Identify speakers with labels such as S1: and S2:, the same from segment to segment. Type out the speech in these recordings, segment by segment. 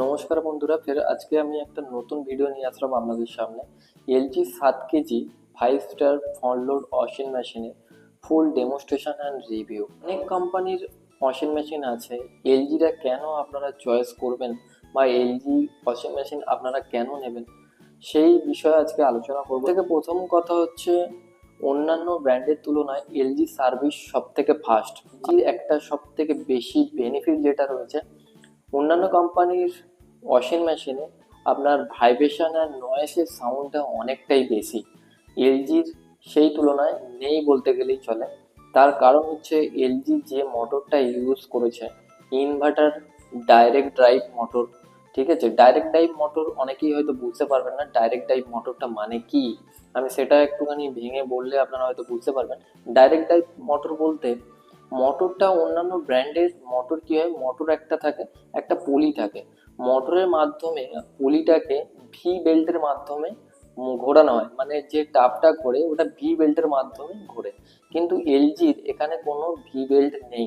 S1: নমস্কার বন্ধুরা, ফের আজকে আমি একটা নতুন ভিডিও নিয়ে আসলাম আপনাদের সামনে। এলজি সাত KG five star front load washing মেশিনের ফুল ডেমনস্ট্রেশন অ্যান্ড রিভিউ অনেক কোম্পানির ওয়াশিং মেশিন আছে। এলজিটা কেন আপনারা চয়েস করবেন বা এলজি ওয়াশিং মেশিন আপনারা কেন নেবেন? সেই বিষয়ে আজকে আলোচনা করব। থেকে প্রথম কথা হচ্ছে, অন্যান্য ব্র্যান্ডের তুলনায় এলজি সার্ভিস সব থেকে ফাস্ট একটা সব থেকে বেশি বেনিফিট যেটা রয়েছে অন্যান্য কোম্পানির ওয়াশিং মেশিনে আপনার ভাইব্রেশন আর নয়েসের সাউন্ডটা অনেকটাই বেশি। এলজির সেই তুলনায় নেই বলতে গেলেই চলে। তার কারণ হচ্ছে এলজি যে মোটরটা ইউজ করেছে ইনভার্টার ডাইরেক্ট ড্রাইভ মোটর ঠিক আছে? ডাইরেক্ট ড্রাইভ মোটর অনেকেই হয়তো বুঝতে পারবেন না ডাইরেক্ট ড্রাইভ মোটরটা মানে কি? আমি সেটা একটুখানি ভেঙে বললে আপনারা হয়তো বুঝতে পারবেন। ডাইরেক্ট ড্রাইভ মোটর বলতে মোটরটা অন্যান্য ব্র্যান্ডের মোটর কি হয়? মোটর একটা থাকে, একটা পুলি থাকে। মোটরের মাধ্যমে, পুলিটাকে ভি বেল্টের মাধ্যমে ঘোরানো হয়। মানে যে টাপটা ঘোরে, ওটা ভি বেল্টের মাধ্যমে ঘোরে। কিন্তু এলজির এখানে কোনো ভি বেল্ট নেই।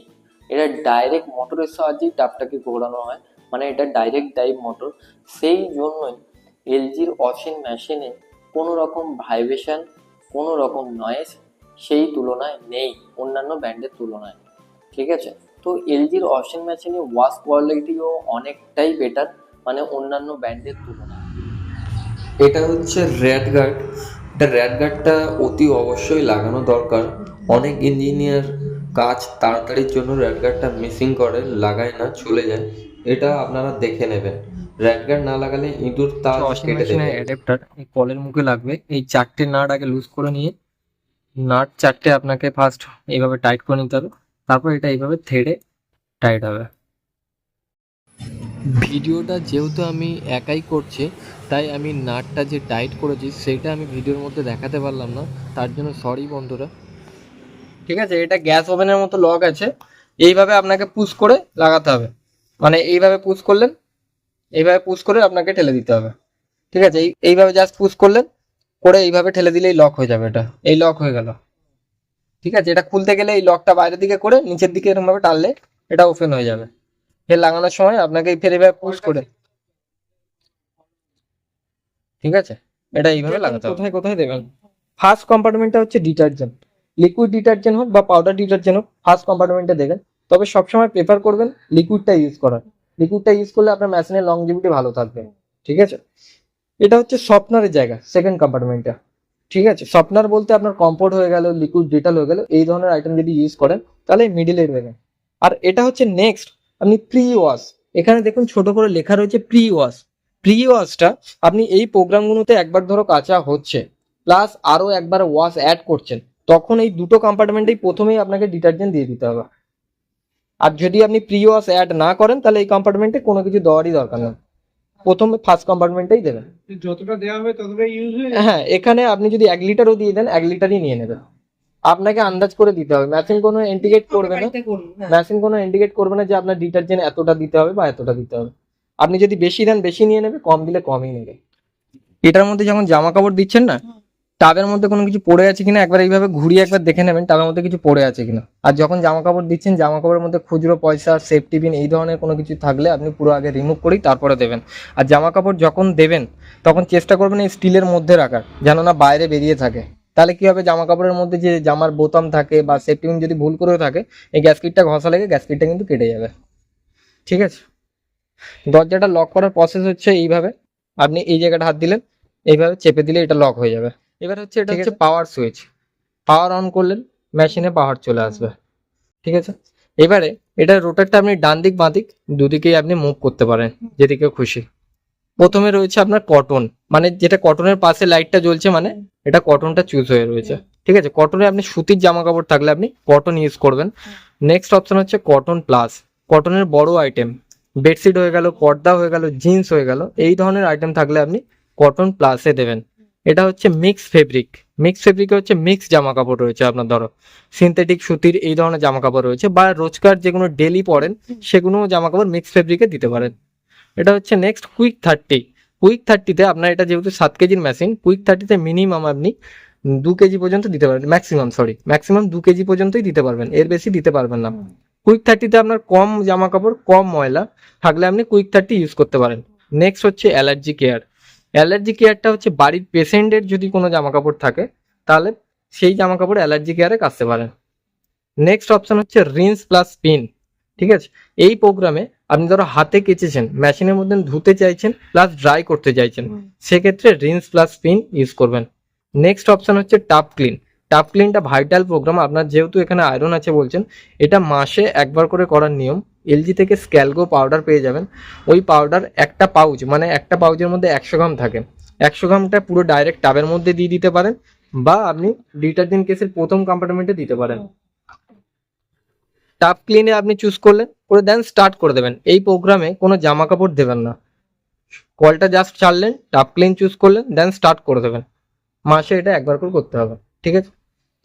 S1: এটা ডাইরেক্ট মোটরের সাহায্যেই টাপটাকে ঘোরানো হয়। মানে এটা ডাইরেক্ট ড্রাইভ মোটর সেই জন্যই এলজির ওয়াশিং মেশিনে কোনো রকম ভাইব্রেশন কোনো রকম নয়েজ সেই তুলনায় নেই অন্যান্য ব্র্যান্ডের তুলনায় ঠিক আছে? তো এলজির ওয়াশিং মেশিনে ওয়াশ কোয়ালিটিও অনেকটাই বেটার মানে অন্যান্য ব্র্যান্ডের তুলনায়।
S2: এটা হচ্ছে র্যাড গার্ড এটা র্যাড গার্ডটা অতি অবশ্যই লাগানো দরকার। অনেক ইঞ্জিনিয়ার কাজ তাড়াতাড়ির জন্য র্যাড গার্ডটা মিসিং করে লাগায় না চলে যায়। এটা আপনারা দেখে নেবেন। র্যাড গার্ড না লাগালে ইঁদুর তার কেটে দেবে।
S3: অ্যাডাপ্টার এই কলের মুখে লাগবে। এই চারটে নাট আগে লুজ করে নিয়ে নাট চারটে আপনাকে ফার্স্ট এইভাবে টাইট করে নিতে হবে। তারপর এটা এইভাবে থেড়ে টাইট হবে। ভিডিওটা যেহেতু আমি একাই করছি তাই আমি নাটটা যে টাইট করেছি সেটা আমি ভিডিওর মধ্যে দেখাতে পারলাম না। তার জন্য সরি বন্ধুরা। ঠিক আছে এটা গ্যাস ওভেনের মতো লক আছে। এইভাবে আপনাকে পুশ করে লাগাতে হবে। মানে এইভাবে পুশ করলেন এইভাবে পুশ করে আপনাকে ঠেলে দিতে হবে। ঠিক আছে এই এইভাবে জাস্ট পুশ করলেন করে এইভাবে ঠেলে দিলেই লক হয়ে যাবে এটা। এই লক হয়ে গেল। ঠিক আছে? এটা খুলতে গেলে এই লকটা বাইরের দিকে করে নিচের দিকে এরকম ভাবে টানলে এটা ওপেন হয়ে যাবে। ফের লাগানোর সময় আপনাকে ফের এইভাবে পুশ করে ঠিক আছে? এটা এইভাবে লাগাতে কোথায় কোথায় দেবেন? ফার্স্ট কম্পার্টমেন্টটা হচ্ছে ডিটারজেন্ট লিকুইড ডিটারজেন্ট হোক বা পাউডার ডিটারজেন্ট হোক ফার্স্ট কম্পার্টমেন্টে দেবেন। তবে সবসময় প্রেফার করবেন লিকুইডটা ইউজ করার। লিকুইডটা ইউজ করলে আপনার মেশিনের লংজিভিটি ভালো থাকবে। ঠিক আছে? এটা হচ্ছে স্বপ্নারের জায়গা সেকেন্ড কম্পার্টমেন্টটা ঠিক আছে? স্বপ্নার বলতে আপনার কম্পোর্ট হয়ে গেল লিকুইড ডিটাল হয়ে গেল, এই ধরনের আইটেম যদি ইউজ করেন, তাহলে মিডিলে দেবেন। আর এটা হচ্ছে নেক্সট আপনি প্রি ওয়াশ এখানে দেখুন ছোট করে লেখা রয়েছে প্রি ওয়াশ প্রি ওয়াশটা আপনি এই প্রোগ্রামগুলোতে একবার ধরো কাঁচা হচ্ছে প্লাস আরও একবার ওয়াশ অ্যাড করছেন, তখন এই দুটো কম্পার্টমেন্টেই প্রথমেই আপনাকে ডিটারজেন্ট দিয়ে দিতে হবে। আর যদি আপনি প্রি ওয়াশ অ্যাড না করেন, তাহলে এই কম্পার্টমেন্টে কোনো কিছু দেওয়ারই দরকার নেই। প্রথমে ফার্স্ট কম্পার্টমেন্টেই দেবেন
S4: যতটা দেওয়া হবে ততটাই ইউজ হয়ে
S3: হ্যাঁ এখানে আপনি যদি এক লিটারও দিয়ে দেন এক লিটারই নিয়ে নেবেন। আপনাকে আন্দাজ করে দিতে হবে। মেশিন কোনো ইন্ডিকেট করবে না। মেশিন কোনো ইন্ডিকেট করবে না যে আপনার ডিটারজেন্ট এতটা দিতে হবে বা এতটা দিতে হবে। আপনি যদি বেশি দেন বেশি নিয়ে নেবে কম দিলে কমই নেবে। এটার মধ্যে যেমন জামা কাপড় দিচ্ছেন না টাবের মধ্যে কোনো কিছু পড়ে আছে কিনা, একবার এইভাবে ঘুরিয়ে একবার দেখে নেবেন, টাবের মধ্যে কিছু পড়ে আছে কিনা। আর যখন জামা কাপড় দিচ্ছেন জামা কাপড়ের মধ্যে খুচরো পয়সা সেফটি পিন এই ধরনের কোনো কিছু থাকলে আপনি পুরো আগে রিমুভ করেই তারপরে দেবেন। আর জামা কাপড় যখন দেবেন, তখন চেষ্টা করবেন এই স্টিলের মধ্যে রাখার, যেন না বাইরে বেরিয়ে থাকে। তাহলে কী হবে জামা কাপড়ের মধ্যে যে জামার বোতাম থাকে বা সেফটি পিন যদি ভুল করেও থাকে, এই গ্যাসকিটটা ঘষা লেগে গ্যাসকিটটা কিন্তু কেটে যাবে। ঠিক আছে? দরজাটা লক করার প্রসেস হচ্ছে এইভাবে। আপনি এই জায়গাটা হাত দিলেন, এইভাবে চেপে দিলে এটা লক হয়ে যাবে। এবার হচ্ছে এটা হচ্ছে পাওয়ার সুইচ পাওয়ার অন করলেন মেশিনে পাওয়ার চলে আসবে। ঠিক আছে? এবারে এটা রোটারটা আপনি ডান দিক বাঁ দিক দুদিকেই আপনি মুভ করতে পারেন যেদিকে খুশি। প্রথমে রয়েছে আপনার কটন মানে যেটা কটনের পাশে লাইটটা জ্বলছে মানে এটা কটনটা চুজ হয়ে রয়েছে। ঠিক আছে? কটনে আপনি সুতির জামা কাপড় থাকলে আপনি কটন ইউজ করবেন। নেক্সট অপশন হচ্ছে কটন প্লাস কটনের বড় আইটেম বেডশিট হয়ে গেল পর্দা হয়ে গেল জিন্স হয়ে গেল এই ধরনের আইটেম থাকলে আপনি কটন প্লাসে দেবেন। এটা হচ্ছে মিক্স ফেব্রিক মিক্স ফেব্রিকে হচ্ছে মিক্স জামা কাপড় রয়েছে আপনার, ধরো। সিনথেটিক সুতির এই ধরনের জামা কাপড় রয়েছে বা রোজকার যেগুলো ডেলি পরেন সেগুলো জামা কাপড় মিক্স ফেব্রিকে দিতে পারেন। এটা হচ্ছে নেক্সট কুইক থার্টি কুইক থার্টিতে আপনার এটা যেহেতু সাত কেজির মেশিন কুইক থার্টিতে মিনিমাম আপনি দু কেজি পর্যন্ত দিতে পারবেন ম্যাক্সিমাম সরি ম্যাক্সিমাম দু কেজি পর্যন্তই দিতে পারবেন। এর বেশি দিতে পারবেন না। কুইক থার্টিতে আপনার কম জামা কাপড় কম ময়লা থাকলে আপনি কুইক থার্টি ইউজ করতে পারেন। নেক্সট হচ্ছে অ্যালার্জি কেয়ার অ্যালার্জি কেয়ারটা হচ্ছে বাড়ির পেশেন্টের যদি কোনো জামা কাপড় থাকে তাহলে সেই জামা কাপড় অ্যালার্জি কেয়ারে কাচতে পারেন। নেক্সট অপশন হচ্ছে রিন্স প্লাস স্পিন ঠিক আছে? এই প্রোগ্রামে আপনি ধরো হাতে কেচেছেন মেশিনের মধ্যে ধুতে চাইছেন প্লাস ড্রাই করতে চাইছেন সেক্ষেত্রে রিন্স প্লাস স্পিন ইউজ করবেন। নেক্সট অপশন হচ্ছে টাপ ক্লিন টাপ ক্লিনটা ভাইটাল প্রোগ্রাম আপনার যেহেতু এখানে আয়রন আছে বলছেন, এটা মাসে একবার করে করার নিয়ম। এলজি থেকে স্ক্যালগো পাউডার পেয়ে যাবেন। ওই পাউডার একটা পাউচ মানে একটা পাউচের মধ্যে একশো গ্রাম থাকে। একশো গ্রামটা পুরো ডাইরেক্ট টাবের মধ্যে দিয়ে দিতে পারেন, বা আপনি ডিটারজেন্ট কেসের প্রথম কম্পার্টমেন্টে দিতে পারেন। টাপ ক্লিনে আপনি চুজ করলেন, করে দেন স্টার্ট করে দেবেন। এই প্রোগ্রামে কোনো জামা কাপড় দেবেন না। কলটা জাস্ট ছাড়লেন টাপ ক্লিন চুজ করলেন দেন স্টার্ট করে দেবেন। মাসে এটা একবার করে করতে হবে, ঠিক আছে?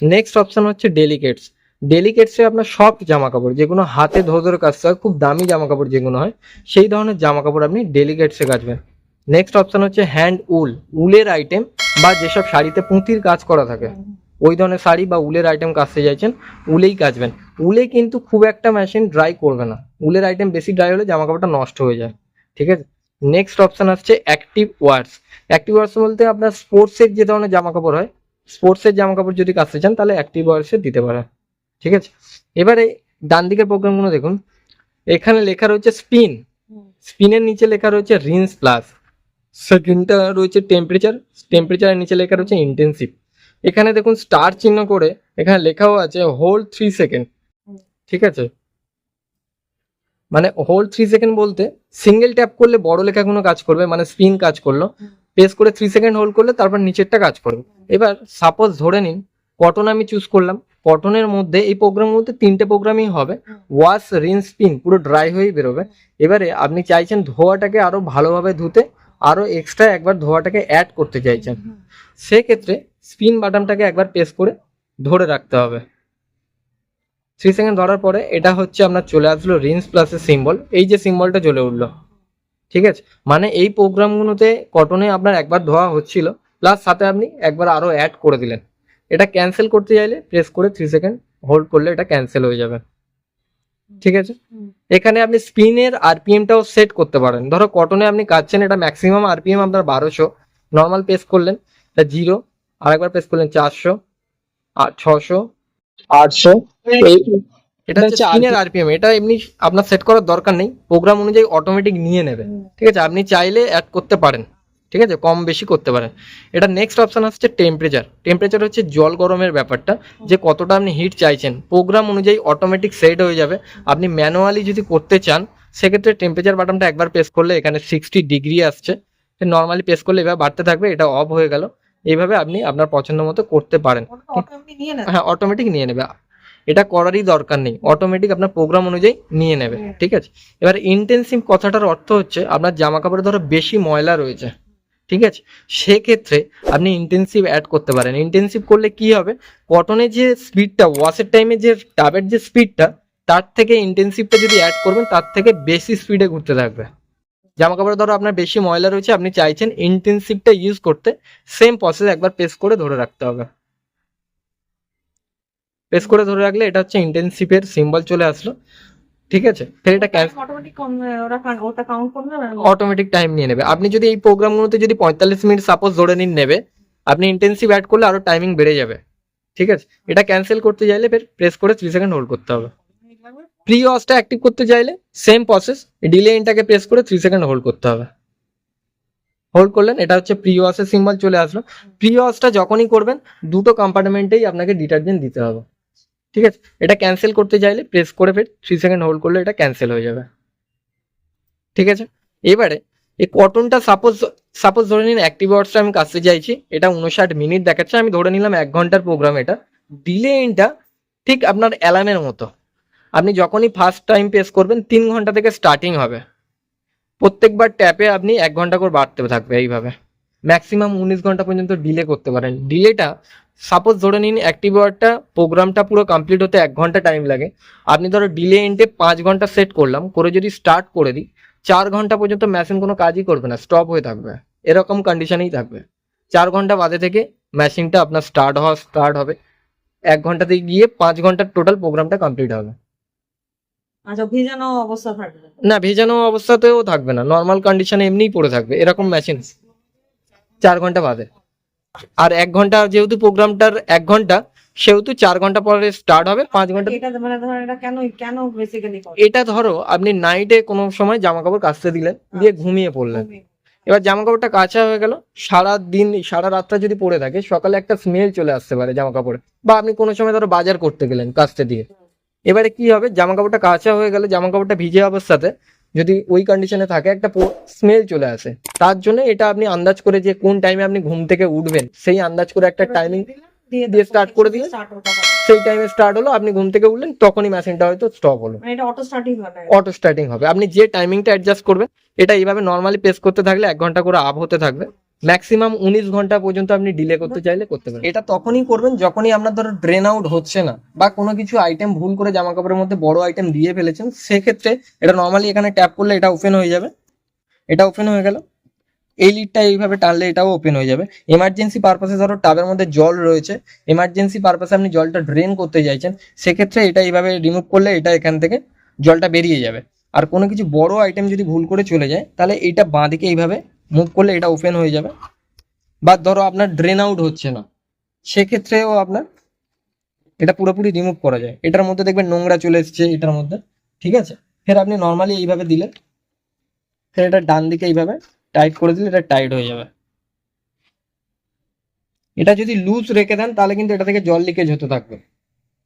S3: নেক্সট অপশন হচ্ছে ডেলিকেটস ডেলিকেটসে আপনার সব জামা কাপড় যেগুলো হাতে ধরে ধরে কাচতে হয় খুব দামি জামা কাপড় যেগুলো হয়, সেই ধরনের জামা কাপড় আপনি ডেলিকেটসে কাচবেন নেক্সট অপশন হচ্ছে হ্যান্ড উল উলের আইটেম বা যেসব শাড়িতে পুঁতির কাজ করা থাকে, ওই ধরনের শাড়ি বা উলের আইটেম কাচতে চাইছেন, উলেই কাচবেন উলে কিন্তু খুব একটা মেশিন ড্রাই করবে না। উলের আইটেম বেশি ড্রাই হলে জামা কাপড়টা নষ্ট হয়ে যায়। ঠিক আছে? নেক্সট অপশন আসছে অ্যাক্টিভ ওয়ার্স অ্যাক্টিভ ওয়ার্স বলতে আপনার স্পোর্টসের যে ধরনের জামা কাপড় হয় স্পোর্টসের জামা কাপড় যদি কাচতে চান তাহলে অ্যাক্টিভ ওয়ার্সে দিতে পারেন। ঠিক আছে? এবারে ডান দিকের প্রোগ্রামগুলো দেখুন। এখানে লেখা রয়েছে স্পিন স্পিনের নিচে লেখা রয়েছে রিন্স প্লাস সেকেন্ডটা রয়েছে টেম্পারেচার টেম্পারেচারের নিচে লেখা রয়েছে ইন্টেন্সিভ এখানে দেখুন স্টার চিহ্ন করে এখানে লেখাও আছে হোল থ্রি সেকেন্ড ঠিক আছে? মানে হোল থ্রি সেকেন্ড বলতে সিঙ্গেল ট্যাপ করলে বড় লেখাগুলো কাজ করবে মানে স্পিন কাজ করল। প্রেস করে থ্রি সেকেন্ড হোল্ড করলে তারপর নিচেরটা কাজ করবে এবার সাপোজ ধরে নিন কটন আমি চুজ করলাম। কটনের মধ্যে এই প্রোগ্রামের মধ্যে তিনটে প্রোগ্রামই হবে। ওয়াশ রিন স্পিন পুরো ড্রাই হয়েই বেরোবে। এবারে আপনি চাইছেন ধোয়াটাকে আরও ভালোভাবে ধুতে, আরও এক্সট্রা একবার ধোয়াটাকে অ্যাড করতে চাইছেন। সেক্ষেত্রে স্পিন বাটনটাকে একবার প্রেস করে ধরে রাখতে হবে। থ্রি সেকেন্ড ধরার পরে এটা হচ্ছে আপনার চলে আসলো রিন্স প্লাসের সিম্বল এই যে সিম্বলটা চলে উঠল। ঠিক আছে? মানে এই প্রোগ্রামগুলোতে কটনে আপনার একবার ধোয়া হচ্ছিল প্লাস সাথে আপনি একবার আরও অ্যাড করে দিলেন। এটা ক্যান্সেল করতে চাইলে প্রেস করে থ্রি সেকেন্ড হোল্ড করলে এটা ক্যান্সেল হয়ে যাবে। ঠিক আছে? এখানে আপনি স্পিনের আরপিএমটাও সেট করতে পারেন। ধরো কটনে আপনি কাটছেন এটা ম্যাক্সিমাম আরপিএম আপনার বারোশো। নর্মাল প্রেস করলেন এটা জিরো আরেকবার প্রেস করলেন চারশো আর ছশো আটশো। এটা হচ্ছে স্পিনের আরপিএম এটা এমনি আপনার সেট করার দরকার নেই। প্রোগ্রাম অনুযায়ী অটোমেটিক নিয়ে নেবে ঠিক আছে? আপনি চাইলে অ্যাড করতে পারেন। ঠিক আছে? কম বেশি করতে পারেন। এটা নেক্সট অপশন হচ্ছে টেম্পারেচার টেম্পারেচার হচ্ছে জল গরমের ব্যাপারটা যে কতটা আপনি হিট চাইছেন। প্রোগ্রাম অনুযায়ী অটোমেটিক সেট হয়ে যাবে। আপনি ম্যানুয়ালি যদি করতে চান সেক্ষেত্রে টেম্পারেচার বাটনটা একবার প্রেস করলে এখানে সিক্সটি ডিগ্রি আসছে। নর্মালি প্রেস করলে এবার বাড়তে থাকবে এটা অফ হয়ে গেল। এইভাবে আপনি আপনার পছন্দ মতো করতে পারেন। হ্যাঁ অটোমেটিক নিয়ে নেবে। এটা করারই দরকার নেই। অটোমেটিক আপনার প্রোগ্রাম অনুযায়ী নিয়ে নেবে ঠিক আছে? এবার ইন্টেন্সিভ কথাটার অর্থ হচ্ছে আপনার জামা কাপড়ে ধরো বেশি ময়লা রয়েছে ঠিক আছে? সেক্ষেত্রে আপনি ইন্টেন্সিভ অ্যাড করতে পারেন। ইন্টেন্সিভ করলে কি হবে? কটনের যে স্পিডটা ওয়াশের টাইমে যে টাবের যে স্পিডটা তার থেকে ইন্টেন্সিভটা যদি অ্যাড করবেন তার থেকে বেশি স্পিডে ঘুরতে থাকবে। জামা কাপড়ে ধরো আপনার বেশি ময়লা রয়েছে আপনি চাইছেন ইন্টেন্সিভটা ইউজ করতে সেম প্রসেস একবার প্রেস করে ধরে রাখতে হবে। প্রেস করে ধরে রাখলে এটা হচ্ছে ইন্টেন্সিভের সিম্বল চলে আসলো। ঠিক আছে? ফের এটা
S5: অটোমেটিক কাউন্ট- ওটা কাউন্ট করবে না?
S3: অটোমেটিক টাইম নিয়ে নেবে। আপনি যদি এই প্রোগ্রামগুলোতে যদি পঁয়তাল্লিশ মিনিট সাপোজ ধরে নিন নেবে আপনি ইন্টেন্সিভ অ্যাড করলে আরও টাইমিং বেড়ে যাবে। ঠিক আছে? এটা ক্যান্সেল করতে চাইলে ফের প্রেস করে থ্রি সেকেন্ড হোল্ড করতে হবে। প্রি ওয়াশটা অ্যাক্টিভ করতে চাইলে সেম প্রসেস ডিলে ইনটাকে প্রেস করে থ্রি সেকেন্ড হোল্ড করতে হবে। হোল্ড করলেন এটা হচ্ছে প্রি ওয়াশের সিম্বল চলে আসলো। প্রি ওয়াশটা যখনই করবেন দুটো কম্পার্টমেন্টেই আপনাকে ডিটারজেন্ট দিতে হবে। ঠিক আছে? এটা ক্যান্সেল করতে চাইলে প্রেস করে ফের থ্রি সেকেন্ড হোল্ড করলে এটা ক্যান্সেল হয়ে যাবে। ঠিক আছে? এবারে এই কটনটা সাপোজ সাপোজ ধরে নিন অ্যাক্টিভ আওয়ার্সটা আমি কাজতে চাইছি, এটা উনষাট মিনিট দেখাচ্ছে, আমি ধরে নিলাম এক ঘণ্টার প্রোগ্রাম এটা। ডিলে ইনটা ঠিক আপনার অ্যালার্মের মতো। আপনি যখনই ফার্স্ট টাইম প্রেস করবেন, তিন ঘণ্টা থেকে স্টার্টিং হবে। প্রত্যেকবার ট্যাপে আপনি এক ঘণ্টা করে বাড়তে থাকবে এইভাবে। ম্যাক্সিমাম উনিশ ঘণ্টা পর্যন্ত ডিলে করতে পারেন। ডিলেটা সাপোজ ধরে নিন অ্যাক্টিভ আওয়ারটা প্রোগ্রামটা পুরো কমপ্লিট হতে এক ঘণ্টা টাইম লাগে। আপনি ধরো ডিলে ইনটে পাঁচ ঘণ্টা সেট করলাম করে যদি স্টার্ট করে দিই চার ঘণ্টা পর্যন্ত মেশিন কোনো কাজই করবে না স্টপ হয়ে থাকবে। এরকম কন্ডিশনেই থাকবে। চার ঘণ্টা বাদে থেকে মেশিনটা আপনার স্টার্ট হওয়া স্টার্ট হবে। এক ঘন্টাতে গিয়ে পাঁচ ঘণ্টার টোটাল প্রোগ্রামটা কমপ্লিট হবে।
S5: আচ্ছা ভেজানো অবস্থা থাকবে।
S3: না ভেজানো অবস্থাতেও থাকবে না। নর্মাল কন্ডিশনে এমনিই পড়ে থাকবে। এরকম মেশিন চার ঘণ্টা বাদে। আর এক ঘণ্টা যেহেতু প্রোগ্রামটার এক ঘণ্টা সেহেতু চার ঘণ্টা পরে স্টার্ট হবে পাঁচ ঘণ্টা।
S5: এটা মানে
S3: ধরো আপনি নাইটে কোনো সময় জামা কাপড় কাচতে দিলেন দিয়ে ঘুমিয়ে পড়লেন। এবার জামা কাপড়টা কাঁচা হয়ে গেল সারা দিন সারা রাতটা যদি পড়ে থাকে সকালে একটা স্মেল চলে আসতে পারে জামা কাপড়ে বা আপনি কোনো সময় ধরো বাজার করতে গেলেন কাচতে দিয়ে। এবারে কি হবে জামা কাপড়টা কাঁচা হয়ে গেলে জামা কাপড়টা ভিজে অবস্থাতে যদি ওই কন্ডিশনে থাকে একটা স্মেল চলে আসে। তার জন্য এটা আপনি আন্দাজ করে যে কোন টাইমে আপনি ঘুম থেকে উঠবেন সেই আন্দাজ করে একটা টাইমিং দিয়ে স্টার্ট করে দিলে?
S5: স্টার্ট ওটা করে।
S3: সেই টাইমে স্টার্ট হলো আপনি ঘুম থেকে উঠলেন তখনই মেশিনটা হয়তো স্টপ হলো।
S5: মানে অটো স্টার্টিং হবে।
S3: অটো স্টার্টিং হবে। আপনি যে টাইমিংটা অ্যাডজাস্ট করবেন এটা এইভাবে নর্মালি পেস করতে থাকলে এক ঘণ্টা করে আপ হতে থাকবে। ম্যাক্সিমাম উনিশ ঘণ্টা পর্যন্ত আপনি ডিলে করতে চাইলে করতে পারেন। এটা তখনই করবেন যখনই আপনার ধরো ড্রেন আউট হচ্ছে না বা কোনো কিছু আইটেম ভুল করে জামা কাপড়ের মধ্যে বড় আইটেম দিয়ে ফেলেছেন সেক্ষেত্রে এটা নর্মালি এখানে ট্যাপ করলে এটা ওপেন হয়ে যাবে। এটা ওপেন হয়ে গেল। এই লিডটা এইভাবে টানলে এটাও ওপেন হয়ে যাবে। এমার্জেন্সি পারপাসে ধরো টাবের মধ্যে জল রয়েছে এমার্জেন্সি পারপাসে আপনি জলটা ড্রেন করতে চাইছেন সেক্ষেত্রে এটা এইভাবে রিমুভ করলে এটা এখান থেকে জলটা বেরিয়ে যাবে। আর কোনো কিছু বড় আইটেম যদি ভুল করে চলে যায় তাহলে এটা বাঁ দিকে এইভাবে মুভ করলে এটা ওপেন হয়ে যাবে। বা ধরো আপনার ড্রেন আউট হচ্ছে না, সেক্ষেত্রেও আপনার এটা পুরোপুরি রিমুভ করা যায়। এটার মধ্যে দেখবেন নোংরা চলে এসেছে এটার মধ্যে, ঠিক আছে? ফের আপনি নর্মালি এইভাবে দিলেন ফের এটা ডান দিকে এইভাবে টাইট করে দিলে এটা টাইট হয়ে যাবে। এটা যদি লুজ রেখে দেন, তাহলে কিন্তু এটা থেকে জল লিকেজ হতে থাকবে।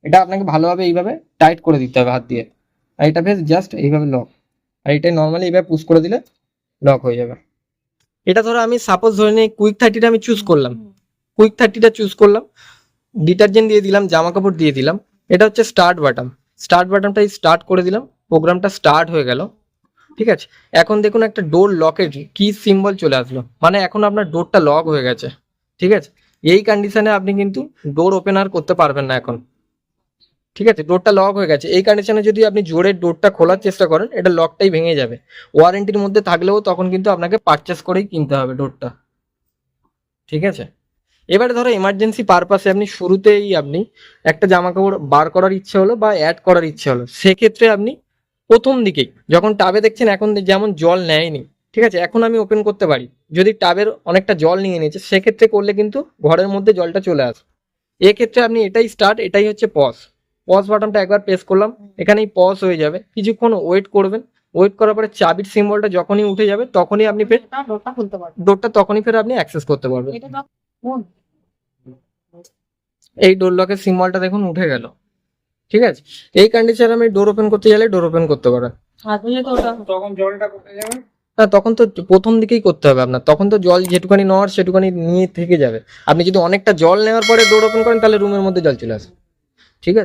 S3: এটা আপনাকে ভালোভাবে এইভাবে টাইট করে দিতে হবে হাত দিয়ে। আর এটা বেশ জাস্ট এইভাবে লক আর এটা নর্মালি এইভাবে পুশ করে দিলে লক হয়ে যাবে। এটা ধরো আমি সাপোজ ধরে নিই কুইক থার্টিটা আমি চুজ করলাম। কুইক থার্টিটা চুজ করলাম ডিটারজেন্ট দিয়ে দিলাম জামা কাপড় দিয়ে দিলাম এটা হচ্ছে স্টার্ট বাটন স্টার্ট বাটনটা স্টার্ট করে দিলাম প্রোগ্রামটা স্টার্ট হয়ে গেল। ঠিক আছে? এখন দেখুন একটা ডোর লকের কি সিম্বল চলে আসলো। মানে এখন আপনার ডোরটা লক হয়ে গেছে। ঠিক আছে? এই কন্ডিশনে আপনি কিন্তু ডোর ওপেন আর করতে পারবেন না এখন। ঠিক আছে ডোরটা লক হয়ে গেছে। এই কন্ডিশনে যদি আপনি জোরে ডোরটা খোলার চেষ্টা করেন, এটা লকটাই ভেঙে যাবে। ওয়ারেন্টির মধ্যে থাকলেও তখন কিন্তু আপনাকে পারচেস করেই কিনতে হবে ডোরটা ঠিক আছে? এবারে ধরো এমার্জেন্সি পারপাসে আপনি শুরুতেই আপনি একটা জামা কাপড় বার করার ইচ্ছে হলো বা অ্যাড করার ইচ্ছে হলো, সেক্ষেত্রে আপনি প্রথম দিকেই যখন টাবে দেখছেন এখন যেমন জল নেয়নি, ঠিক আছে, এখন আমি ওপেন করতে পারি। যদি টাবের অনেকটা জল নিয়ে নিয়েছে, সেক্ষেত্রে করলে কিন্তু ঘরের মধ্যে জলটা চলে আসে এক্ষেত্রে আপনি এটাই স্টার্ট এটাই হচ্ছে পজ পজ বাটনটা একবার প্রেস করলাম এখানেই পজ হয়ে যাবে। কিছুক্ষণ ওয়েট করবেন ওয়েট করার পরে চাবির সিম্বলটা যখনই উঠে যাবে তখনই আপনি ফের
S5: ডোরটা খুলতে পারবে
S3: ডোরটা তখনই ফের আপনি অ্যাক্সেস করতে পারবেন। এই ডোর লকের সিম্বলটা দেখুন উঠে গেল। ঠিক আছে? এই কন্ডিশনে আমি ডোর ওপেন করতে গেলে ডোর ওপেন করতে পারেন।
S5: আর তুমি তো
S4: তখন জলটা কোথায় যাবে?
S3: না তখন তো প্রথম দিকেই করতে হবে আপনার। তখন তো জল যেটুকানি নেওয়ার সেটুকানি নিয়ে থেকে যাবে। আপনি যদি অনেকটা জল নেওয়ার পরে ডোর ওপেন করেন তাহলে রুমের মধ্যে জল চলে আসে। ঠিক আছে?